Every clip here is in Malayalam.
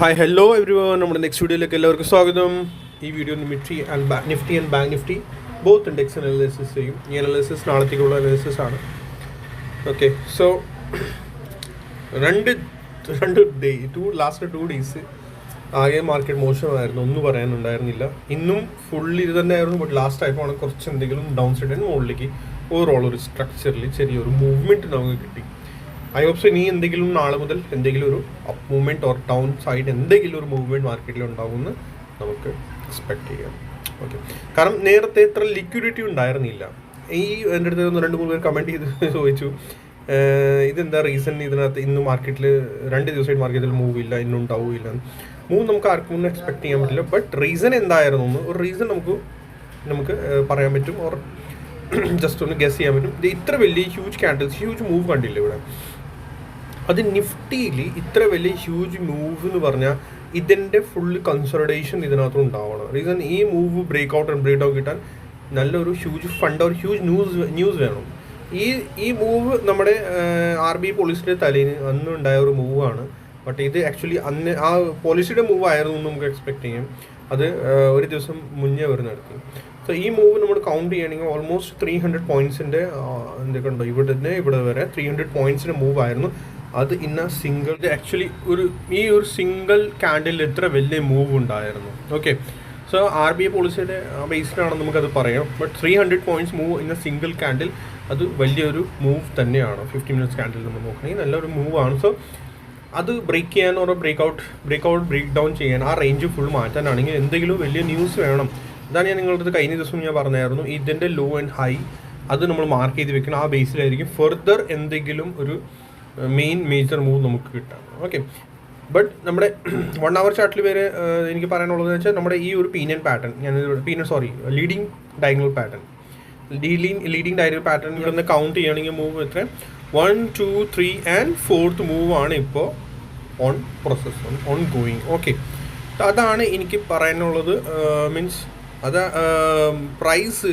ഹായ് ഹലോ എവരി നമ്മുടെ നെക്സ്റ്റ് വീഡിയോയിലേക്ക് എല്ലാവർക്കും സ്വാഗതം. ഈ video Nifty and Nifty and bank Nifty both index analysis ചെയ്യും. ഈ അനാലിസിസ് നാളത്തേക്കുള്ള അനാലിസിസ് ആണ്. ഓക്കെ സോ രണ്ട് രണ്ട് day two last two days ആകെ മാർക്കറ്റ് മോശമായിരുന്നു. ഒന്നും പറയാനുണ്ടായിരുന്നില്ല. ഇന്നും ഫുള്ളി ഇത് തന്നെയായിരുന്നു. ബട്ട് ലാസ്റ്റ് ആയപ്പോൾ കുറച്ച് എന്തെങ്കിലും ഡൗൺ സൈഡിന് മുകളിലേക്ക് ഓവറോൾ ഒരു സ്ട്രക്ചറിൽ ചെറിയൊരു മൂവ്മെന്റ് നമുക്ക് കിട്ടി. ഐ ഹോപ്സ് ഇനി എന്തെങ്കിലും നാളെ മുതൽ എന്തെങ്കിലും ഒരു up movement or down side എന്തെങ്കിലും ഒരു മൂവ്മെന്റ് മാർക്കറ്റിൽ ഉണ്ടാവുമെന്ന് നമുക്ക് എക്സ്പെക്ട് ചെയ്യാം. ഓക്കെ കാരണം നേരത്തെ ഇത്ര ലിക്വിഡിറ്റി ഉണ്ടായിരുന്നില്ല. ഈ എന്റെ അടുത്ത് ഒന്ന് രണ്ട് മൂന്ന് പേർ കമന്റ് ചെയ്ത് ചോദിച്ചു ഇതെന്താ റീസൺ ഇതിനകത്ത് ഇന്ന് മാർക്കറ്റിൽ രണ്ട് ദിവസമായിട്ട് മാർക്കറ്റിൽ മൂവ് ഇല്ല ഇന്നും ഉണ്ടാവില്ല മൂവ് നമുക്ക് ആർക്കും ഒന്നും എക്സ്പെക്ട് ചെയ്യാൻ പറ്റില്ല. ബട്ട് റീസൺ എന്തായിരുന്നു എന്ന് ഒരു റീസൺ നമുക്ക് നമുക്ക് പറയാൻ പറ്റും. ഓർ ജസ്റ്റ് ഒന്ന് ഗസ് ചെയ്യാൻ പറ്റും. ഇത് ഇത്ര വലിയ ഹ്യൂജ് ക്യാൻഡിൽസ് ഹ്യൂജ് മൂവ് കണ്ടില്ല ഇവിടെ. അത് നിഫ്റ്റിയിൽ ഇത്ര വലിയ ഹ്യൂജ് മൂവ് എന്ന് പറഞ്ഞാൽ ഇതിന്റെ ഫുൾ കൺസൾട്ടേഷൻ ഇതിനകത്ത് ഉണ്ടാവണം. റീസൺ ഈ move break out and break out കിട്ടാൻ നല്ലൊരു ഹ്യൂജ് ഫണ്ട് ഒരു ഹ്യൂജ് ന്യൂസ് ന്യൂസ് വേണം. ഈ ഈ മൂവ് നമ്മുടെ ആർ ബി പോളിസിയുടെ തലേന് അന്ന് ഉണ്ടായ ഒരു മൂവാണ് ബട്ട് ഇത് ആക്ച്വലി അന്ന് ആ പോളിസിയുടെ മൂവ് ആയിരുന്നു നമുക്ക് എക്സ്പെക്ട് ചെയ്യാം. അത് ഒരു ദിവസം മുന്നേ വരുന്ന അടുത്ത് സോ ഈ മൂവ് നമ്മൾ കൗണ്ട് ചെയ്യുകയാണെങ്കിൽ ഓൾമോസ്റ്റ് ത്രീ ഹൺഡ്രഡ് പോയിൻസിന്റെ എന്തൊക്കെ ഉണ്ടോ ഇവിടെ നിന്ന് ഇവിടെ വരെ ത്രീ ഹൺഡ്രഡ് പോയിൻസിന്റെ മൂവ് ആയിരുന്നു. അത് ഇന്ന സിംഗിൾ ആക്ച്വലി ഒരു ഈ ഒരു സിംഗിൾ ക്യാൻഡിൽ ഇത്ര വലിയ മൂവ് ഉണ്ടായിരുന്നു. Okay so R B I പോളിസിയുടെ ബേസ്ഡാണ് നമുക്കത് പറയാം. But three hundred points move ഇന്ന സിംഗിൾ കാൻഡിൽ അത് വലിയൊരു മൂവ് തന്നെയാണ്. ഫിഫ്റ്റി മിനിറ്റ്സ് കാൻഡിൽ നമ്മൾ നോക്കണമെങ്കിൽ നല്ലൊരു മൂവാണ് സോ അത് ബ്രേക്ക് ചെയ്യാൻ ഓരോ break out break out break down ചെയ്യാൻ ആ റേഞ്ച് ഫുൾ മാറ്റാനാണെങ്കിൽ എന്തെങ്കിലും വലിയ ന്യൂസ് വേണം. അതാണ് ഞാൻ നിങ്ങളുടെ കഴിഞ്ഞ ദിവസം ഞാൻ പറഞ്ഞായിരുന്നു. ഇതിന്റെ ലോ ആൻഡ് ഹൈ അത് നമ്മൾ മാർക്ക് ചെയ്ത് വെക്കണം. ആ ബേസിലായിരിക്കും ഫെർദർ എന്തെങ്കിലും ഒരു മെയിൻ മേജർ മൂവ് നമുക്ക് കിട്ടാം. ഓക്കെ ബട്ട് നമ്മുടെ വൺ അവർ ചാർട്ടിൽ ഏഹ്, എനിക്ക് പറയാനുള്ളത് വെച്ചാൽ നമ്മുടെ ഈ ഒരു പീനിയൻ പാറ്റേൺ ഞാൻ pinion sorry leading diagonal pattern leading leading diagonal pattern ഇവിടെ നിന്ന് കൗണ്ട് ചെയ്യണമെങ്കിൽ മൂവ് എത്ര? One two three and fourth move ആണ് ഇപ്പോൾ on process on going okay അതാണ് എനിക്ക് പറയാനുള്ളത് മീൻസ് അത് പ്രൈസ്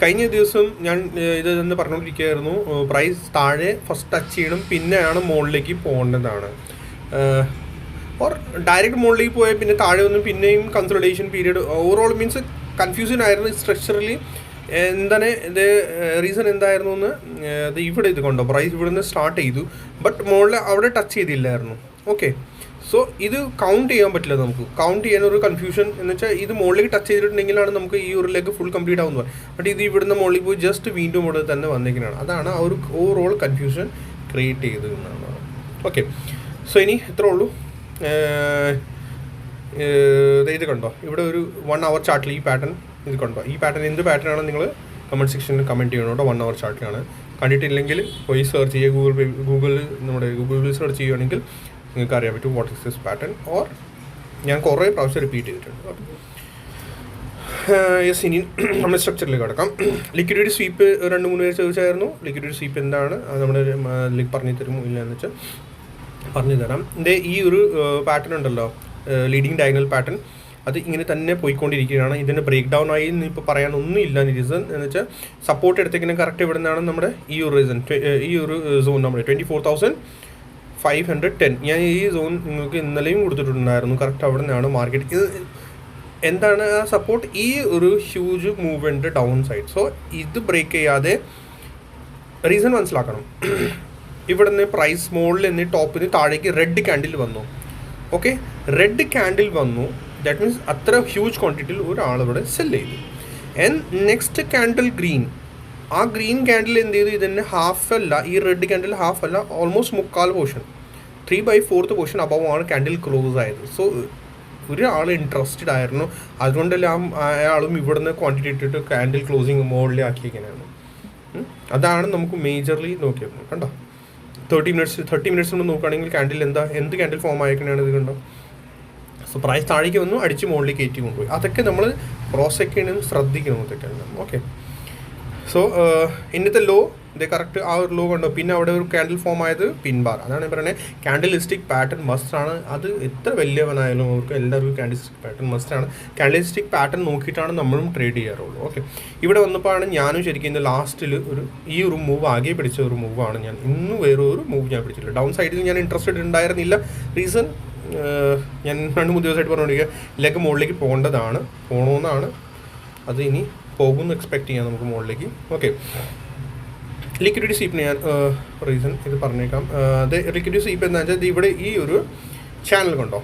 കഴിഞ്ഞ ദിവസം ഞാൻ ഇത് എന്ന് പറഞ്ഞുകൊണ്ടിരിക്കുകയായിരുന്നു. പ്രൈസ് താഴെ ഫസ്റ്റ് ടച്ച് ചെയ്യണം പിന്നെയാണ് മുകളിലേക്ക് പോകേണ്ടതാണ്. ഓർ ഡയറക്റ്റ് മുകളിലേക്ക് പോയാൽ പിന്നെ താഴെ വന്ന് പിന്നെയും consultation period overall means confusion ആയിരുന്നു സ്ട്രക്ചറലി എന്താണ് ഇത് റീസൺ എന്തായിരുന്നു എന്ന് ഇത് ഇവിടെ ഇത് കൊണ്ടോ? പ്രൈസ് ഇവിടെ നിന്ന് സ്റ്റാർട്ട് ചെയ്തു. ബട്ട് മുകളിൽ അവിടെ ടച്ച് ചെയ്തില്ലായിരുന്നു. ഓക്കെ സോ ഇത് കൗണ്ട് ചെയ്യാൻ പറ്റില്ല നമുക്ക്. കൗണ്ട് ചെയ്യാൻ ഒരു കൺഫ്യൂഷൻ എന്ന് വെച്ചാൽ ഇത് മുകളിലേക്ക് ടച്ച് ചെയ്തിട്ടുണ്ടെങ്കിലാണ് നമുക്ക് ഈ ഒരു ലെഗ് ഫുൾ കംപ്ലീറ്റ് ആവുന്നത്. ബട്ട് ഇത് ഇവിടുന്ന് മുകളിൽ പോയി ജസ്റ്റ് വീണ്ടും ഇവിടെ തന്നെ വന്നേക്കുന്നതാണ് അതാണ് ആ ഒരു ഓവറോൾ കൺഫ്യൂഷൻ ക്രിയേറ്റ് ചെയ്തത് എന്നാണ്. ഓക്കെ സോ ഇനി ഇത്രേ ഉള്ളൂ. ഇത് കണ്ടോ? ഇവിടെ ഒരു വൺ അവർ ചാർട്ടിൽ ഈ പാറ്റേൺ ഇത് കണ്ടോ? ഈ പാറ്റേൺ എന്ത് പാറ്റേൺ ആണ് നിങ്ങൾ കമന്റ് സെക്ഷനിൽ കമന്റ് ചെയ്യണം കേട്ടോ. വൺ അവർ ചാർട്ടിലാണ് കണ്ടിട്ടില്ലെങ്കിൽ പോയി സെർച്ച് ചെയ്യുക. ഗൂഗിൾ പേ ഗൂഗിളിൽ നമ്മുടെ ഗൂഗിളിൽ സെർച്ച് ചെയ്യുകയാണെങ്കിൽ നിങ്ങൾക്ക് അറിയാൻ പറ്റും what is this pattern or ഞാൻ കുറേ പ്രാവശ്യം റിപ്പീറ്റ് ചെയ്തിട്ടുണ്ട്. യെസ് ഇനി നമ്മൾ സ്ട്രക്ചറിലേക്ക് കിടക്കാം. ലിക്വിഡിറ്റി സ്വീപ്പ് രണ്ട് മൂന്ന് പേര് ചോദിച്ചായിരുന്നു. ലിക്വിഡിറ്റി സ്വീപ്പ് എന്താണ്? അത് ലിങ്ക് പറഞ്ഞു തരുമോ ഇല്ല എന്ന് വെച്ചാൽ പറഞ്ഞു തരാം ഇതിന്റെ ഈ ഒരു പാറ്റേൺ ഉണ്ടല്ലോ. ലീഡിങ് ഡയഗണൽ പാറ്റേൺ അത് ഇങ്ങനെ തന്നെ പോയിക്കൊണ്ടിരിക്കുകയാണ്. ഇതിന്റെ ബ്രേക്ക് ഡൗൺ ആയി എന്ന് ഇപ്പോൾ പറയാൻ ഒന്നും ഇല്ല റീസൺ എന്ന് വെച്ചാൽ സപ്പോർട്ട് എടുത്തേക്കിനും കറക്റ്റ് ഇവിടെ നിന്നാണ് നമ്മുടെ ഈ ഒരു റീസൺ ഈ ഒരു സോൺ നമ്മുടെ twenty four thousand five hundred ten ഞാൻ ഈ സോൺ നിങ്ങൾക്ക് ഇന്നലെയും കൊടുത്തിട്ടുണ്ടായിരുന്നു. കറക്റ്റ് അവിടെ നിന്നാണ് മാർക്കറ്റ് ഇത് എന്താണ് ആ സപ്പോർട്ട് ഈ ഒരു huge movement down side so ഇത് ബ്രേക്ക് ചെയ്യാതെ റീസൺ മനസ്സിലാക്കണം. ഇവിടെ നിന്ന് പ്രൈസ് മുകളിൽ നിന്ന് ടോപ്പിന് താഴേക്ക് റെഡ് ക്യാൻഡിൽ വന്നു. ഓക്കെ റെഡ് ക്യാൻഡിൽ വന്നു. ദാറ്റ് മീൻസ് അത്ര ഹ്യൂജ് ക്വാണ്ടിറ്റിയിൽ ഒരാൾ ഇവിടെ സെൽ ചെയ്തു. ആൻഡ് നെക്സ്റ്റ് ക്യാൻഡിൽ ഗ്രീൻ ആ ഗ്രീൻ ക്യാൻഡിൽ എന്ത് ചെയ്തു? ഇതിന്റെ ഹാഫ് അല്ല ഈ റെഡ് ക്യാൻഡിൽ ഹാഫ് അല്ല ഓൾമോസ്റ്റ് മുക്കാൽ portion three by fourth portion above ആണ് ക്യാൻഡിൽ ക്ലോസ് ആയത്. സോ ഒരാൾ ഇൻട്രസ്റ്റഡ് ആയിരുന്നു. അതുകൊണ്ടല്ലേ അയാളും ഇവിടുന്ന് ക്വാണ്ടിറ്റി ഇട്ടിട്ട് ക്യാൻഡിൽ ക്ലോസിങ് മുകളിൽ ആക്കിയിരിക്കുന്നതാണ്. അതാണ് നമുക്ക് മേജർലി നോക്കിയത്. കണ്ടോ? തേർട്ടി മിനിറ്റ്സ് തേർട്ടി മിനിറ്റ്സ് നമ്മൾ നോക്കുകയാണെങ്കിൽ ക്യാൻഡിൽ എന്താ എന്ത് ക്യാൻഡിൽ ഫോം ആയിരിക്കണതാണ് ഇത് കണ്ടോ? സോ പ്രൈസ് താഴേക്ക് വന്നു അടിച്ച് മുകളിലേക്ക് കയറ്റി കൊണ്ടുപോയി. അതൊക്കെ നമ്മൾ ഒക്കെ ശ്രദ്ധിക്കണം അതൊക്കെ ഓക്കെ സോ ഇന്നത്തെ ലോ ഇത് കറക്റ്റ് ആ ഒരു ലോ കണ്ടോ. പിന്നെ അവിടെ ഒരു ക്യാൻഡിൽ ഫോം ആയത് പിൻബാർ. അതാണ് ഞാൻ പറയുന്നത് ക്യാൻഡിലിസ്റ്റിക് പാറ്റേൺ ആണ്. അത് എത്ര വലിയവനായാലും അവർക്ക് എല്ലാവർക്കും ക്യാൻഡിലിസ്റ്റിക് പാറ്റേൺ മസ്റ്റ് ആണ്. ക്യാൻഡിലിസ്റ്റിക് പാറ്റേൺ നോക്കിയിട്ടാണ് നമ്മളും ട്രേഡ് ചെയ്യാറുള്ളൂ. ഓക്കെ ഇവിടെ വന്നപ്പോഴാണ് ഞാനും ശരിക്കും ഇന്ന് ലാസ്റ്റിൽ ഒരു ഈ ഒരു മൂവ് ആകെ പിടിച്ച ഒരു മൂവാണ് ഞാൻ. ഇന്ന് വേറെ മൂവ് ഞാൻ പിടിച്ചില്ല ഡൗൺ സൈഡിൽ ഞാൻ ഇൻട്രസ്റ്റഡ് ഉണ്ടായിരുന്നില്ല റീസൺ ഞാൻ രണ്ട് മൂന്ന് ദിവസമായിട്ട് പറഞ്ഞുകൊണ്ടിരിക്കുക ഇതിലേക്ക് മുകളിലേക്ക് പോകേണ്ടതാണ്. പോകണമെന്നാണ് അത് ഇനി പോകുമെന്ന് എക്സ്പെക്ട് ചെയ്യാം നമുക്ക് മുകളിലേക്ക്. ഓക്കെ ലിക്വിഡിറ്റി സീപ്പിന് ഞാൻ റീസൺ ഇത് പറഞ്ഞേക്കാം. അത് ലിക്വിഡിറ്റി സീപ്പ് എന്താ വെച്ചാൽ ഇവിടെ ഈ ഒരു ചാനൽ കണ്ടോ?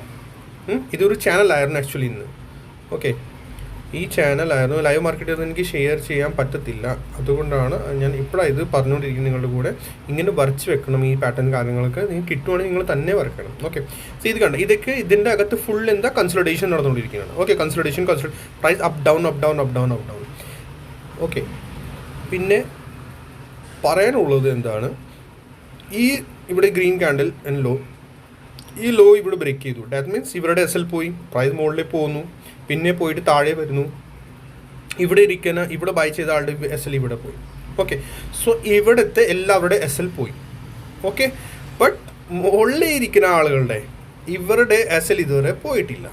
ഇതൊരു ചാനലായിരുന്നു ആക്ച്വലി ഇന്ന്. ഓക്കെ ഈ ചാനലായിരുന്നു ലൈവ് മാർക്കറ്റിൽ എനിക്ക് ഷെയർ ചെയ്യാൻ പറ്റത്തില്ല. അതുകൊണ്ടാണ് ഞാൻ ഇപ്പോഴാണ് ഇത് പറഞ്ഞുകൊണ്ടിരിക്കുന്നത് നിങ്ങളുടെ കൂടെ. ഇങ്ങനെ വരച്ച് വെക്കണം ഈ പാറ്റേൺ കാര്യങ്ങളൊക്കെ. നിങ്ങൾക്ക് കിട്ടുവാണെങ്കിൽ നിങ്ങൾ തന്നെ വരക്കണം. ഓക്കെ സോ ഇത് കണ്ട? ഇതൊക്കെ ഇതിന്റെ അകത്ത് ഫുൾ എന്താ? കൺസൾട്ടേഷൻ നടന്നുകൊണ്ടിരിക്കുകയാണ്. Okay consultation കൺസൾ price up down up down up down up down okay. പിന്നെ പറയാനുള്ളത് എന്താണ്? ഈ ഇവിടെ ഗ്രീൻ കാൻഡിൽ ആൻഡ് ലോ ഈ ലോ ഇവിടെ ബ്രേക്ക് ചെയ്തു. ഡാറ്റ് മീൻസ് ഇവരുടെ എസ് എൽ പോയി. പ്രൈസ് മുകളിലേക്ക് പോകുന്നു പിന്നെ പോയിട്ട് താഴെ വരുന്നു. ഇവിടെ ഇരിക്കുന്ന ഇവിടെ ബൈ ചെയ്ത ആളുടെ എസ് എൽ ഇവിടെ പോയി. ഓക്കെ സോ ഇവിടുത്തെ എല്ലാവരുടെ എസ് എൽ പോയി. ഓക്കെ ബട്ട് മുകളിൽ ഇരിക്കുന്ന ആളുകളുടെ ഇവരുടെ എസ് എൽ ഇതുവരെ പോയിട്ടില്ല.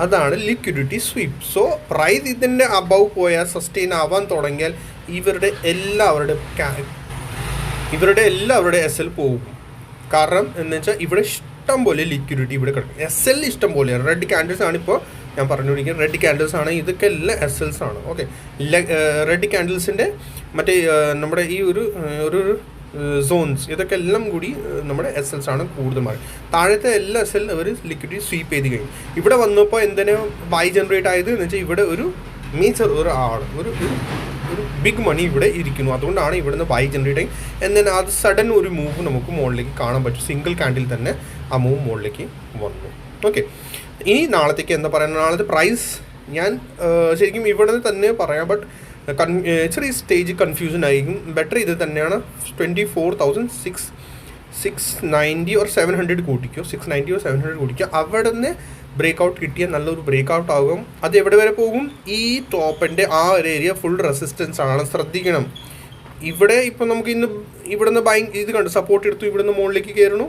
അതാണ് ലിക്വിഡിറ്റി സ്വീപ്പ് സോ പ്രൈസ് ഇതിന്റെ അബവ് പോയാൽ സസ്റ്റെയിൻ ആവാൻ തുടങ്ങിയാൽ ഇവരുടെ എല്ലാവരുടെ ഇവരുടെ എല്ലാവരുടെ എസ് എൽ പോകും. കാരണം എന്ന് വെച്ചാൽ ഇവിടെ ഇഷ്ടം പോലെ ലിക്വിഡിറ്റി ഇവിടെ കിടക്കും. എസ് എൽ ഇഷ്ടം പോലെ. റെഡ് ക്യാൻഡിൽസ് ആണ് ഇപ്പോൾ ഞാൻ പറഞ്ഞുകൊണ്ടിരിക്കുന്നത്. റെഡ് ക്യാൻഡിൽസ് ആണ്. ഇതൊക്കെ എല്ലാം എസ് എൽസ് ആണ്. ഓക്കെ റെഡ് ക്യാൻഡിൽസിന്റെ മറ്റേ നമ്മുടെ ഈ ഒരു ഒരു സോൺസ് ഇതൊക്കെ എല്ലാം കൂടി നമ്മുടെ എസ് എൽസ് ആണ് കൂടുതൽ മാറി. താഴത്തെ എല്ലാ എസ് എൽ അവർ ലിക്വിഡിറ്റി സ്വീപ്പ് ചെയ്ത് കഴിഞ്ഞു. ഇവിടെ വന്നപ്പോൾ എന്തിനാ ബൈ ജനറേറ്റ് ആയത് എന്ന് വെച്ചാൽ ഇവിടെ ഒരു മേജർ ഒരു ആൾ ഒരു ഒരു ബിഗ് മണി ഇവിടെ ഇരിക്കുന്നു. അതുകൊണ്ടാണ് ഇവിടുന്ന് ബൈ ജനറേറ്റ് ആയി. എന്നാൽ അത് സഡൻ ഒരു മൂവ് നമുക്ക് മുകളിലേക്ക് കാണാൻ പറ്റും. സിംഗിൾ കാൻഡിൽ തന്നെ ആ മൂവ് മുകളിലേക്ക് വന്നു. ഓക്കെ ഇനി നാളത്തേക്ക് എന്താ പറയുന്നത് നാളത്തെ പ്രൈസ് ഞാൻ ശരിക്കും ഇവിടെ തന്നെ പറയാം. ബട്ട് ചെറിയ സ്റ്റേജ് കൺഫ്യൂഷൻ ആയിരിക്കും. ബെറ്റർ ഇത് തന്നെയാണ്. Twenty four thousand six six ninety or seven hundred കൂട്ടിക്കോ. Six ninety or seven hundred കൂട്ടിക്കോ. അവിടെ നിന്ന് ബ്രേക്ക് ഔട്ട് കിട്ടിയ നല്ലൊരു ബ്രേക്ക് ഔട്ട് ആകും. അത് എവിടെ വരെ പോകും? ഈ ടോപ്പിന്റെ ആ ഒരു ഏരിയ ഫുൾ റെസിസ്റ്റൻസ് ആണ്. ശ്രദ്ധിക്കണം. ഇവിടെ ഇപ്പം നമുക്ക് ഇന്ന് ഇവിടെ നിന്ന് ഭയ ഇത് കണ്ട്? സപ്പോർട്ട് എടുത്തു ഇവിടെ നിന്ന് മുകളിലേക്ക് കയറണു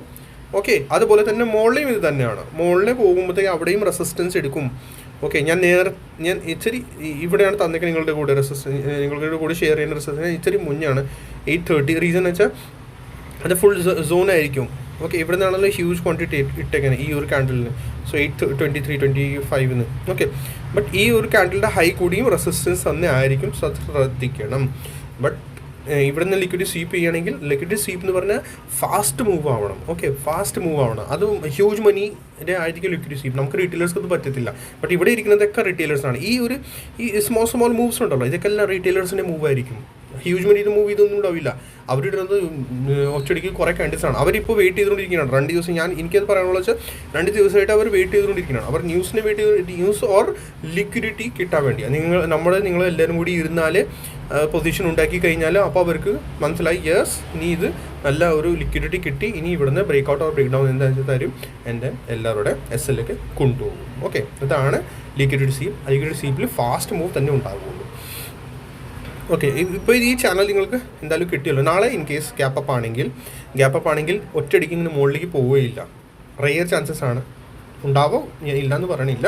ഓക്കെ അതുപോലെ തന്നെ മുകളിലും ഇത് തന്നെയാണ്. മുകളിലെ പോകുമ്പോഴത്തേക്ക് അവിടെയും റെസിസ്റ്റൻസ് എടുക്കും. ഓക്കെ ഞാൻ നേരെ ഞാൻ ഇച്ചിരി ഇവിടെയാണ് തന്നേക്ക് നിങ്ങളുടെ കൂടെ റെസിസ്റ്റൻസ് നിങ്ങളുടെ കൂടെ ഷെയർ ചെയ്യുന്ന റെസിസ്റ്റൻസ് ഇച്ചിരി മുന്നാണ്. എയ്റ്റ് തേർട്ടി റീസൺ എന്ന് വെച്ചാൽ അത് ഫുൾ സോൺ ആയിരിക്കും. ഓക്കെ ഇവിടെ നിന്നാണല്ലോ ഹ്യൂജ് ക്വാണ്ടിറ്റി ഇട്ടേക്കാണ് ഈ ഒരു കാൻഡിലിന് so eight twenty three twenty ഫൈവിന് okay but ഈ ഒരു കാൻഡിലിന്റെ ഹൈ കൂടിയും റെസിസ്റ്റൻസ് തന്നെ ആയിരിക്കും. ശ്രദ്ധിക്കണം. ബട്ട് ഇവിടെ നിന്ന് ലിക്വിഡ് സ്വീപ്പ് ചെയ്യുകയാണെങ്കിൽ ലിക്വിഡ് സ്വീപ്പ് എന്ന് പറഞ്ഞാൽ ഫാസ്റ്റ് മൂവ് ആവണം. ഓക്കെ ഫാസ്റ്റ് മൂവ് ആവണം. അത് ഹ്യൂജ് മണിയുടെ ആയിരിക്കും ലിക്വിഡ് സ്വീപ്പ് നമുക്ക് റീറ്റെയിലേഴ്സ്ക്ക് അത് പറ്റത്തില്ല. ബട്ട് ഇവിടെ ഇരിക്കുന്നതൊക്കെ റീറ്റെയിലേഴ്സാണ് ഈ ഒരു ഈ സ്മോൾ സ്മോൾ മൂവ്സ് ഉണ്ടല്ലോ. ഇതൊക്കെ എല്ലാം റീറ്റെയിലേഴ്സിന്റെ മൂവ് ആയിരിക്കും. ഹ്യൂജ് മണിയുടെ മൂവ് ഇതൊന്നും ഉണ്ടാവില്ല. അവരിടുന്നത് ഒച്ചടിക്ക് കുറേ കണ്ടീസ് ആണ്. അവരിപ്പോൾ വെയിറ്റ് ചെയ്തുകൊണ്ടിരിക്കുകയാണ് രണ്ട് ദിവസം ഞാൻ എനിക്കത് പറയാനുള്ള വെച്ചാൽ രണ്ട് ദിവസമായിട്ട് അവർ വെയിറ്റ് ചെയ്തുകൊണ്ടിരിക്കുകയാണ് അവർ ന്യൂസിന് വെയിറ്റ് ചെയ്ത് ന്യൂസ് ഓർ ലിക്വിഡിറ്റി കിട്ടാൻ വേണ്ടി നിങ്ങൾ നമ്മൾ നിങ്ങൾ എല്ലാവരും കൂടി ഇരുന്നാൽ പൊസിഷൻ ഉണ്ടാക്കി കഴിഞ്ഞാൽ അപ്പോൾ അവർക്ക് മനസ്സിലായി യെസ് ഇനി ഇത് നല്ല ഒരു ലിക്വിഡിറ്റി കിട്ടി. ഇനി ഇവിടുന്ന് break out or break down എന്താ തരും. എന്റെ എല്ലാവരുടെ എസ് എല്ലേക്ക് കൊണ്ടുപോകും. ഓക്കെ ഇതാണ് ലിക്വിഡിറ്റി സീപ്പ് ലിക്വിഡിറ്റി സീപ്പിൽ ഫാസ്റ്റ് മൂവ് തന്നെ ഉണ്ടാകുള്ളൂ ഓക്കെ ഇപ്പോൾ ഈ ചാനൽ നിങ്ങൾക്ക് എന്തായാലും കിട്ടിയല്ലോ. നാളെ ഇൻ കേസ് ഗ്യാപ്പ് അപ്പ് ആണെങ്കിൽ ഗ്യാപ്പ് അപ്പ് ആണെങ്കിൽ ഒറ്റയടിക്ക് ഇങ്ങനെ മുകളിലേക്ക് പോവുകയില്ല. റെയർ ചാൻസസ് ആണ്. ഉണ്ടാവോ? ഇല്ല എന്ന് പറയണില്ല.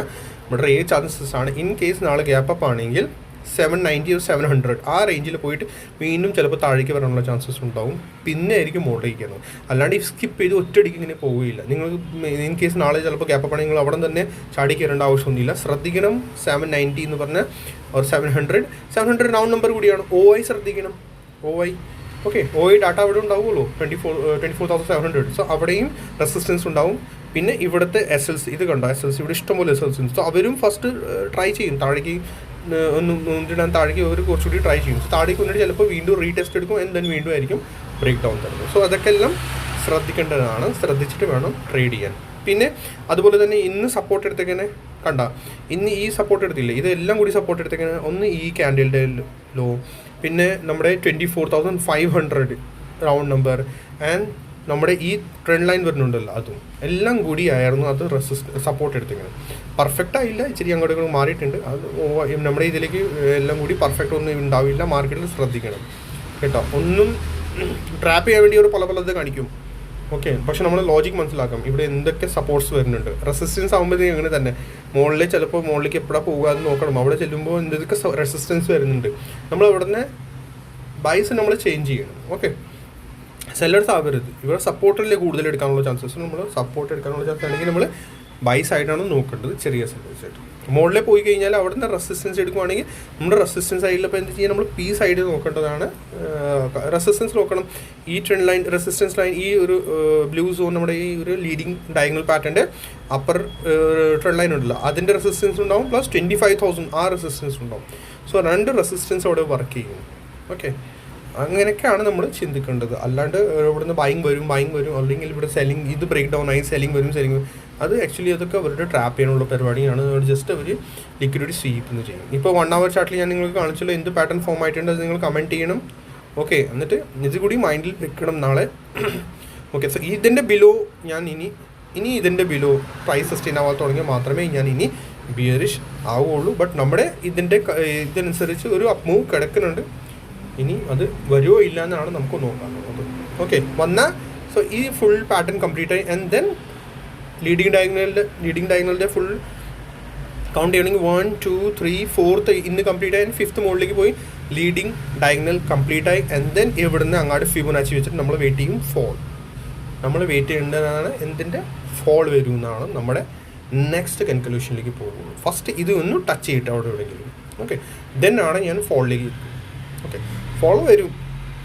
ബട്ട് റെയർ ചാൻസസ് ആണ്. ഇൻ കേസ് നാളെ ഗ്യാപ്പ് അപ്പ് ആണെങ്കിൽ സെവൻ നയന്റി സെവൻ ഹൺഡ്രഡ് ആ റേഞ്ചിൽ പോയിട്ട് വീണ്ടും ചിലപ്പോൾ താഴേക്ക് വരാനുള്ള ചാൻസസ് ഉണ്ടാവും. പിന്നെ ആയിരിക്കും മുകളിലേക്ക് കയറുന്നത് അല്ലാണ്ട് ഈ സ്കിപ്പ് ചെയ്ത് ഒറ്റയടിക്ക് ഇങ്ങനെ പോവുകയില്ല. നിങ്ങൾ ഇൻ കേസ് നാളെ ചിലപ്പോൾ ഗ്യാപ്പ് അപ്പ് നിങ്ങൾ അവിടെ തന്നെ ചാടി കയറേണ്ട ആവശ്യമൊന്നുമില്ല. ശ്രദ്ധിക്കണം. സെവൻ നയന്റി എന്ന് പറഞ്ഞാൽ ഒരു seven hundred seven hundred round number കൂടിയാണ്. ഒ ഐ ശ്രദ്ധിക്കണം. O I okay O I data അവിടെ ഉണ്ടാവുമല്ലോ twenty four twenty four thousand seven hundred so അവിടെയും റെസിസ്റ്റൻസ് ഉണ്ടാവും. പിന്നെ ഇവിടുത്തെ എസ് എൽ സി ഇത് കണ്ടോ? എസ് എൽ സി ഇവിടെ ഇഷ്ടംപോലെ എസ് എൽ സി സോ അവരും ഫസ്റ്റ് ട്രൈ ചെയ്യും. താഴേക്ക് ഒന്ന് ഒന്നിടാൻ താഴേക്ക് ഒരു കുറച്ചുകൂടി ട്രൈ ചെയ്യും. താഴേക്ക് വന്നിട്ട് ചിലപ്പോൾ വീണ്ടും റീടെസ്റ്റ് എടുക്കും ആൻഡ് ദെൻ വീണ്ടും ആയിരിക്കും ബ്രേക്ക് ഡൗൺ തരുന്നത്. സോ അതൊക്കെ എല്ലാം ശ്രദ്ധിക്കേണ്ടതാണ്. ശ്രദ്ധിച്ചിട്ട് വേണം ട്രേഡ് ചെയ്യാൻ. പിന്നെ അതുപോലെ തന്നെ ഇന്ന് സപ്പോർട്ട് എടുത്തേക്കനെ കണ്ട ഇന്ന് ഈ സപ്പോർട്ട് എടുത്തില്ലേ ഇതെല്ലാം കൂടി സപ്പോർട്ട് എടുത്തേക്കനെ ഒന്ന് ഈ ക്യാൻഡിലിന്റെ ലോ പിന്നെ നമ്മുടെ twenty four thousand five hundred round number and നമ്മുടെ ഈ ട്രെൻഡ് ലൈൻ വരുന്നുണ്ടല്ലോ അതും. എല്ലാം കൂടി ആയിരുന്നു അത് റെസിസ്റ്റ് സപ്പോർട്ട് എടുത്തിങ്ങനെ. പെർഫെക്റ്റ് ആയില്ല ഇച്ചിരി അങ്ങോട്ട് മാറിയിട്ടുണ്ട്. അത് നമ്മുടെ ഇതിലേക്ക് എല്ലാം കൂടി പെർഫെക്റ്റ് ഒന്നും ഉണ്ടാവില്ല. മാർക്കറ്റിൽ ശ്രദ്ധിക്കണം. കേട്ടോ? ഒന്നും ട്രാപ്പ് ചെയ്യാൻ വേണ്ടി ഒരു പല പലത് കാണിക്കും. ഓക്കെ പക്ഷെ നമ്മൾ ലോജിക് മനസ്സിലാക്കാം ഇവിടെ എന്തൊക്കെ സപ്പോർട്ട്സ് വരുന്നുണ്ട്. റെസിസ്റ്റൻസ് ആകുമ്പോഴത്തേക്കും അങ്ങനെ തന്നെ. മുകളിൽ ചിലപ്പോൾ മുകളിലേക്ക് എപ്പോഴാണ് പോകുക എന്ന് നോക്കണം. അവിടെ ചെല്ലുമ്പോൾ എന്തൊക്കെ റെസിസ്റ്റൻസ് വരുന്നുണ്ട്. നമ്മൾ അവിടെ നിന്ന് ബൈസ് നമ്മൾ ചേഞ്ച് ചെയ്യണം. ഓക്കെ സെല്ലേഴ്സ് ആവരുത്. ഇവിടെ സപ്പോർട്ടല്ലേ കൂടുതൽ എടുക്കാനുള്ള ചാൻസസ് നമ്മൾ സപ്പോർട്ട് എടുക്കാനുള്ള ചാൻസ് ആണെങ്കിൽ നമ്മൾ ബൈ സൈഡാണ് നോക്കേണ്ടത് ചെറിയ സെല്ലേഴ്സ് ആയിട്ട്. മുകളിൽ പോയി കഴിഞ്ഞാൽ അവിടെ നിന്ന് റെസിസ്റ്റൻസ് എടുക്കുവാണെങ്കിൽ നമ്മുടെ റെസിസ്റ്റൻസ് സൈഡിൽ ഇപ്പോൾ എന്ത് നമ്മൾ പി സൈഡ് നോക്കേണ്ടതാണ്. റെസിസ്റ്റൻസ് നോക്കണം. ഈ ട്രെൻഡ് ലൈൻ റെസിസ്റ്റൻസ് ലൈൻ ഈ ഒരു ബ്ലൂ സോൺ നമ്മുടെ ഈ ഒരു ലീഡിങ് ഡയഗണൽ പാറ്റേന്റെ അപ്പർ ട്രെൻഡ് ലൈൻ ഉണ്ടല്ലോ. അതിന്റെ റെസിസ്റ്റൻസ് ഉണ്ടാവും. പ്ലസ് ട്വന്റി ഫൈവ് തൗസൻഡ് ആ റെസിസ്റ്റൻസ് ഉണ്ടാവും. സോ രണ്ട് റെസിസ്റ്റൻസ് അവിടെ വർക്ക് ചെയ്യും. ഓക്കെ അങ്ങനെയൊക്കെയാണ് നമ്മൾ ചിന്തിക്കേണ്ടത്. അല്ലാണ്ട് ഇവിടുന്ന് ബൈങ് വരും ബൈങ് വരും. അല്ലെങ്കിൽ ഇവിടെ സെല്ലിങ് ഇത് ബ്രേക്ക് ഡൗൺ ആയി സെല്ലിങ് വരും സെല്ലിങ് വരും. അത് ആക്ച്വലി അതൊക്കെ അവരുടെ ട്രാപ്പ് ചെയ്യാനുള്ള പരിപാടിയാണ്. ജസ്റ്റ് അവർ ലിക്വിഡിറ്റി സ്വീപ്പ് എന്ന് ചെയ്യും. ഇപ്പോൾ വൺ അവർ ചാർട്ടിൽ ഞാൻ നിങ്ങൾക്ക് കാണിച്ചല്ലോ എന്ത് പാറ്റേൺ ഫോം ആയിട്ടുണ്ട് അത് നിങ്ങൾ കമന്റ് ചെയ്യണം. ഓക്കെ എന്നിട്ട് ഇത് കൂടി മൈൻഡിൽ വെക്കണം നാളെ. ഓക്കെ സോ ഇതിന്റെ ബിലോ ഞാൻ ഇനി ഇനി ഇതിന്റെ ബിലോ പ്രൈസ് സസ്റ്റെയിൻ ആവാൻ തുടങ്ങിയാൽ മാത്രമേ ഞാൻ ഇനി ബിയറിഷ് ആവുകയുള്ളൂ ബട്ട് നമ്മുടെ ഇതിന്റെ ഇതിനനുസരിച്ച് ഒരു അപ്പ് മൂവ് കിടക്കുന്നുണ്ട്. ഇനി അത് വരുമോ ഇല്ല എന്നാണ് നമുക്ക് നോക്കാനുള്ളത് ഓക്കെ. വന്ന. സോ ഈ ഫുൾ പാറ്റേൺ കംപ്ലീറ്റ് ആയി. ആൻഡ് ദെൻ ലീഡിങ് ഡയഗ്നലിന്റെ ലീഡിങ് ഡയഗ്നലിന്റെ ഫുൾ കൗണ്ട് ചെയ്യണമെങ്കിൽ വൺ ടു ത്രീ ഫോർത്ത് ഇന്ന് കംപ്ലീറ്റ് ആയി. ഫിഫ്ത്ത് മുകളിലേക്ക് പോയി. ലീഡിങ് ഡയഗ്നൽ കംപ്ലീറ്റ് ആയി. ആൻഡ് ദെൻ ഇവിടുന്ന് അങ്ങോട്ട് ഫിബൊനാച്ചി വെച്ചിട്ട് നമ്മൾ വെയിറ്റ് ചെയ്യും? ഫോൾ നമ്മൾ വെയിറ്റ് ചെയ്യേണ്ടതാണ് എന്തിന്റെ ഫോൾ വരും എന്നാണ് നമ്മുടെ നെക്സ്റ്റ് കൺക്ലൂഷനിലേക്ക് പോകുന്നത്. ഫസ്റ്റ് ഇത് ഒന്ന് ടച്ച് ചെയ്തിട്ട് അവിടെ എവിടെയെങ്കിലും. ഓക്കെ ദെൻ ആണ് ഞാൻ ഫോളിലേക്ക് ഓക്കെ ഫോൾ വരും.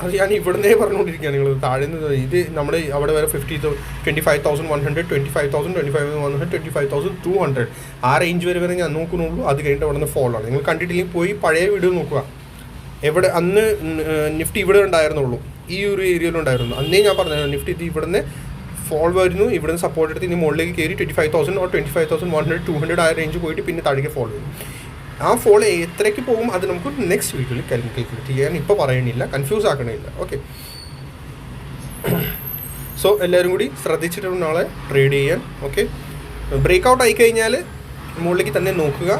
അത് ഞാൻ ഇവിടുന്നേ പറഞ്ഞുകൊണ്ടിരിക്കുകയാണ്. നിങ്ങൾ താഴെ നിന്ന് ഇത് നമ്മൾ അവിടെ വരെ fifty twenty five thousand one hundred twenty five thousand twenty five one hundred twenty five thousand two hundred ആ റേഞ്ച് വരെ വരെ ഞാൻ നോക്കുന്നുള്ളൂ. അത് കഴിഞ്ഞിട്ട് അവിടെ നിന്ന് ഫോളോ ആണ്. നിങ്ങൾ കണ്ടിട്ടില്ലെങ്കിൽ പോയി പഴയ വീഡിയോ നോക്കുക. എവിടെ അന്ന് നിഫ്റ്റി ഇവിടെ ഉണ്ടായിരുന്നുള്ളൂ. ഈ ഒരു ഏരിയയിൽ ഉണ്ടായിരുന്നു. അന്നേ ഞാൻ പറഞ്ഞു നിഫ്റ്റി ഇത് ഇവിടുന്ന് ഫോൾ വരുന്നു. ഇവിടുന്ന് സപ്പോർട്ട് എടുത്ത് ഇനി മുകളിലേക്ക് കയറി twenty five thousand or twenty five thousand one hundred two hundred ആ റേഞ്ച് പോയിട്ട് പിന്നെ താഴേക്ക് ഫോൾ വരും ആ ഫോൾ എത്രയ്ക്ക് പോകും അത് നമുക്ക് നെക്സ്റ്റ് വീക്കിൽ കാൽക്കുലേറ്റ് ചെയ്യാൻ ഇപ്പോൾ പറയണില്ല കൺഫ്യൂസ് ആക്കണില്ല. ഓക്കെ സോ എല്ലാവരും കൂടി ശ്രദ്ധിച്ചിട്ട് നാളെ ട്രേഡ് ചെയ്യാൻ. ഓക്കെ ബ്രേക്ക് ഔട്ട് ആയി കഴിഞ്ഞാൽ മുകളിലേക്ക് തന്നെ നോക്കുക.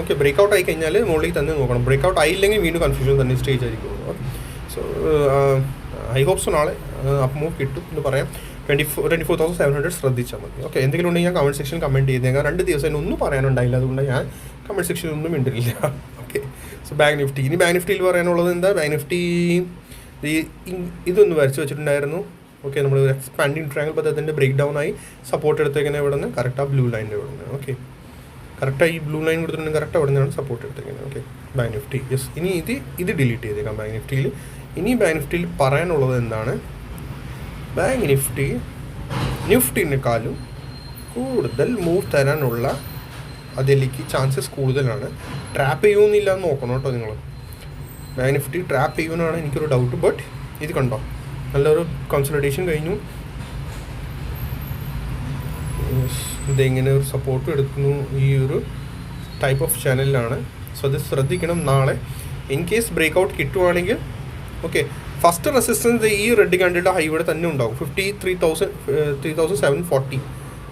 ഓക്കെ ബ്രേക്ക് ഔട്ട് ആയി കഴിഞ്ഞാൽ മുകളിലേക്ക് തന്നെ നോക്കണം. ബ്രേക്ക് ഔട്ട് ആയില്ലെങ്കിൽ വീണ്ടും കൺഫ്യൂഷൻ തന്നെ സ്റ്റേജ് ആയിരിക്കും. Okay so I hope so നാളെ അപ്പ് മൂവ് കിട്ടും എന്ന് പറയാം. Twenty four twenty four thousand seven hundred ശ്രദ്ധിച്ചാൽ മതി. ഓക്കെ എന്തെങ്കിലും ഉണ്ടെങ്കിൽ ഞാൻ കമന്റ് സെക്ഷൻ കമന്റ് ചെയ്തേക്കാം രണ്ട് ദിവസം ഒന്നും പറയാനുണ്ടായില്ല. അതുകൊണ്ട് ഞാൻ കമന്റ് സെക്ഷനിൽ ഒന്നും മിണ്ടില്ല. ഓക്കെ സോ ബാങ്ക് നിഫ്റ്റി ഇനി ബാങ്ക് നിഫ്റ്റിയിൽ പറയാനുള്ളത് എന്താ? ബാങ്ക് നിഫ്റ്റി ഈ ഇതൊന്ന് വരച്ച് വെച്ചിട്ടുണ്ടായിരുന്നു. ഓക്കെ നമ്മൾ എക്സ്പാൻഡിങ് ട്രാങ്കിൾ പദ്ധതിന്റെ ബ്രേക്ക് ഡൗൺ ആയി സപ്പോർട്ട് എടുത്തേക്കുന്നത് ഇവിടെ നിന്ന് കറക്റ്റ് ആ ബ്ലൂ ലൈന്റെ ഇവിടെ നിന്ന് ഓക്കെ കറക്റ്റായി ഈ ബ്ലൂ ലൈൻ കൊടുത്തിട്ടുണ്ട് കറക്റ്റ് അവിടെ നിന്നാണ് സപ്പോർട്ട് എടുത്തേക്കുന്നത്? ഓക്കെ ബാങ്ക് നിഫ്റ്റി യെസ് ഇനി ഇത് ഇത് ഡിലീറ്റ് ചെയ്തേക്കാം ബാങ്ക് നിഫ്റ്റിയിൽ ഇനി ബാങ്ക് നിഫ്റ്റിയിൽ പറയാനുള്ളത് എന്താണ്? ബാങ്ക് നിഫ്റ്റി നിഫ്റ്റിനേക്കാളും കൂടുതൽ മൂവ് തരാനുള്ള അതിലേക്ക് ചാൻസസ് കൂടുതലാണ്. ട്രാപ്പ് ചെയ്യുമെന്നില്ല എന്ന് നോക്കണം കേട്ടോ നിങ്ങൾ. ബാങ്ക് നിഫ്റ്റി ട്രാപ്പ് ചെയ്യുമെന്നാണ് എനിക്കൊരു ഡൗട്ട് ബട്ട് ഇത് കണ്ടോ? നല്ലൊരു കൺസൾട്ടേഷൻ കഴിഞ്ഞു. ഇതെങ്ങനെ ഒരു സപ്പോർട്ട് എടുക്കുന്നു? ഈ ഒരു ടൈപ്പ് ഓഫ് ചാനലിലാണ് സോ അത് ശ്രദ്ധിക്കണം നാളെ. ഇൻ കേസ് ബ്രേക്ക് ഔട്ട് കിട്ടുവാണെങ്കിൽ ഓക്കെ ഫസ്റ്റ് റെസിസ്റ്റൻസ് ഈ റെഡ് ഹൈ ഇവിടെ തന്നെ ഉണ്ടാകും fifty three thousand three thousand seven forty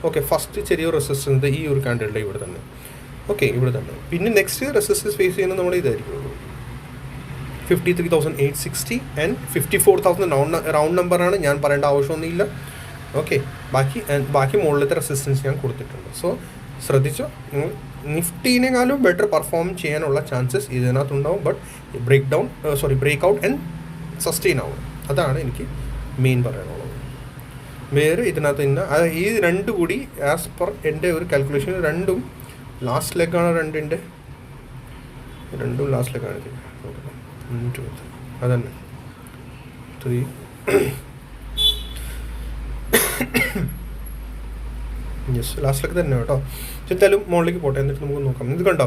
okay first ചെറിയ റെസിസ്റ്റൻസ് ഈ ഒരു കാൻഡിലുടെ ഇവിടെ തന്നെ. ഓക്കെ ഇവിടെ തന്നെ. പിന്നെ നെക്സ്റ്റ് റെസിസ്റ്റൻസ് ഫേസ് ചെയ്യുന്നത് നമ്മുടെ ഇതായിരിക്കും. Fifty three thousand eight sixty and fifty four thousand round round നമ്പറാണ് ഞാൻ പറയേണ്ട ആവശ്യമൊന്നുമില്ല. ഓക്കെ ബാക്കി ബാക്കി മുകളിലത്തെ റെസിസ്റ്റൻസ് ഞാൻ കൊടുത്തിട്ടുണ്ട്. സോ ശ്രദ്ധിച്ചോ? നിങ്ങൾ നിഫ്റ്റീനേക്കാളും ബെറ്റർ പെർഫോം ചെയ്യാനുള്ള chances ഇതിനകത്തുണ്ടാവും. But break down sorry break out and sustain ആവും അതാണ് എനിക്ക് മെയിൻ പറയാനുള്ളത്. വേറെ ഇതിനകത്ത് ഇന്ന് ഈ രണ്ട് കൂടി ആസ് പെർ എന്റെ ഒരു കാൽക്കുലേഷൻ രണ്ടും ലാസ്റ്റ് ലെഗാണ് രണ്ടിന്റെ. രണ്ടും ലാസ്റ്റ് ലെഗാണ്. അതന്നെ. ത്രീ യെസ് ലാസ്റ്റിലേക്ക് തന്നെ കേട്ടോ. എന്തായാലും മുകളിലേക്ക് പോട്ടെ. എന്നിട്ട് നമുക്ക് നോക്കാം. ഇത് കണ്ടോ?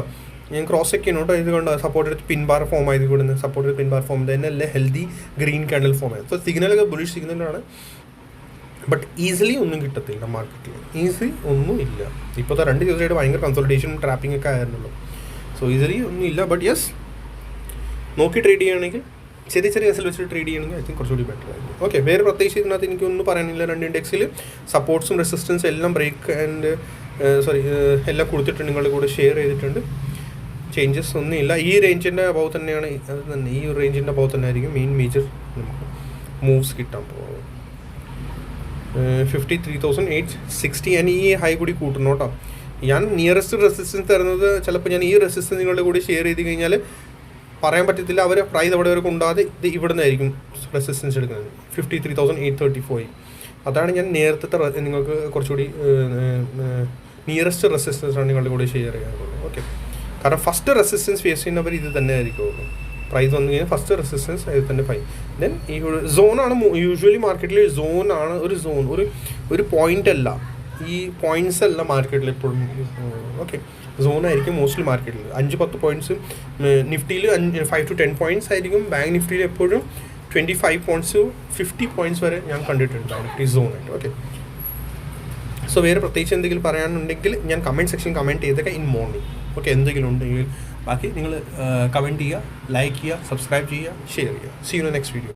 ഞാൻ ക്രോസ് ഒക്കെ കേട്ടോ. ഇത് കണ്ടോ? സപ്പോർട്ട് പിൻ പിൻബാർ ഫോം ആയത് കൂടെ സപ്പോർട്ട് പിൻ പിൻബാർ ഫോം തന്നെ അല്ലേ ഹെൽത്തി ഗ്രീൻ കാൻഡിൽ ഫോം ആയത്. സോ സിഗ്നലൊക്കെ ബുളിഷ് സിഗ്നലാണ് ബട്ട് ഈസിലി ഒന്നും കിട്ടത്തില്ല മാർക്കറ്റിൽ ഈസി ഒന്നും ഇല്ല. ഇപ്പോഴത്തെ രണ്ട് ദിവസമായിട്ട് ഭയങ്കര കൺസൾട്ടേഷൻ ട്രാപ്പിംഗ് ഒക്കെ ആയിരുന്നല്ലോ. സോ ഈസിലി ഒന്നും ഇല്ല. ബട്ട് യെസ് നോക്കി ട്രേഡ് ചെയ്യുകയാണെങ്കിൽ ചെറിയ ചെറിയ എസിൽ വെച്ചിട്ട് ട്രേഡ് ചെയ്യണമെങ്കിൽ ഐ തിങ്ക് കുറച്ചുകൂടി ബെറ്റർ ആയിരുന്നു ഓക്കെ വേറെ പ്രത്യേകിച്ച് ഇതിനകത്ത് എനിക്കൊന്നും പറയാനില്ല. രണ്ട് ഇൻഡെക്സിൽ സപ്പോർട്ട്സും റെസിസ്റ്റൻസും എല്ലാം ബ്രേക്ക് ആൻഡ് സോറി എല്ലാം കൊടുത്തിട്ടുണ്ട്. നിങ്ങളുടെ കൂടെ ഷെയർ ചെയ്തിട്ടുണ്ട്. ചേഞ്ചസ് ഒന്നുമില്ല. ഈ റേഞ്ചിന്റെ അബവ് തന്നെയാണ് അത് തന്നെ. ഈ റേഞ്ചിന്റെ അബവ് തന്നെ ആയിരിക്കും മെയിൻ മേജർ നമുക്ക് മൂവ്സ് കിട്ടാൻ പോകുന്നത്. Fifty three thousand eight sixty ഞാൻ ഈ ഹൈ കൂടി കൂട്ടണം കേട്ടോ. ഞാൻ നിയറസ്റ്റ് റെസിസ്റ്റൻസ് തരുന്നത് ചിലപ്പോൾ ഞാൻ ഈ റെസിസ്റ്റൻസ് നിങ്ങളുടെ കൂടി ഷെയർ ചെയ്ത് കഴിഞ്ഞാൽ പറയാൻ പറ്റത്തില്ല. അവർ പ്രൈസ് അവിടെ വരെ കൊണ്ടാതെ ഇത് ഇവിടെ നിന്നായിരിക്കും റെസിസ്റ്റൻസ് എടുക്കുന്നത്. Fifty three thousand eight thirty four അതാണ് ഞാൻ നേരത്തെ നിങ്ങൾക്ക് കുറച്ചുകൂടി നിയറസ്റ്റ് റെസിസ്റ്റൻസ് ആണ് നിങ്ങളുടെ കൂടെ ഷെയർ ചെയ്യാറുള്ളത്. ഓക്കെ കാരണം ഫസ്റ്റ് റെസിസ്റ്റൻസ് ഫേസ് ചെയ്യുന്നവർ ഇത് തന്നെ ആയിരിക്കുള്ളൂ പ്രൈസ് വന്നു കഴിഞ്ഞാൽ ഫസ്റ്റ് റെസിസ്റ്റൻസ് അതിൽ തന്നെ ഫൈൻ ദെൻ ഈ സോണാണ് യൂഷ്വലി മാർക്കറ്റിൽ സോണാണ് ഒരു സോൺ ഒരു ഒരു പോയിന്റ് അല്ല. ഈ പോയിന്റ്സ് അല്ല മാർക്കറ്റിൽ എപ്പോഴും ഓക്കെ സോൺ ആയിരിക്കും മോസ്റ്റ്ലി മാർക്കറ്റിൽ അഞ്ച് പത്ത് പോയിന്റ്സ് നിഫ്റ്റിയിൽ അഞ്ച് ഫൈവ് ടു ടെൻ പോയിന്റ്സ് ആയിരിക്കും. ബാങ്ക് നിഫ്റ്റിയിൽ എപ്പോഴും twenty five points fifty points വരെ ഞാൻ കണ്ടിട്ടുണ്ട് നിഫ്റ്റി നിഫ്റ്റി സോണായിട്ട് ഓക്കെ സോ വേറെ പ്രത്യേകിച്ച് എന്തെങ്കിലും പറയാനുണ്ടെങ്കിൽ ഞാൻ കമന്റ് സെക്ഷൻ കമന്റ് ചെയ്തൊക്കെ ഇൻ മോർണിംഗ് ഓക്കെ എന്തെങ്കിലും ഉണ്ടെങ്കിൽ ബാക്കി നിങ്ങൾ കമന്റ് ചെയ്യുക ലൈക്ക് ചെയ്യുക സബ്സ്ക്രൈബ് ചെയ്യുക ഷെയർ ചെയ്യുക. See you next video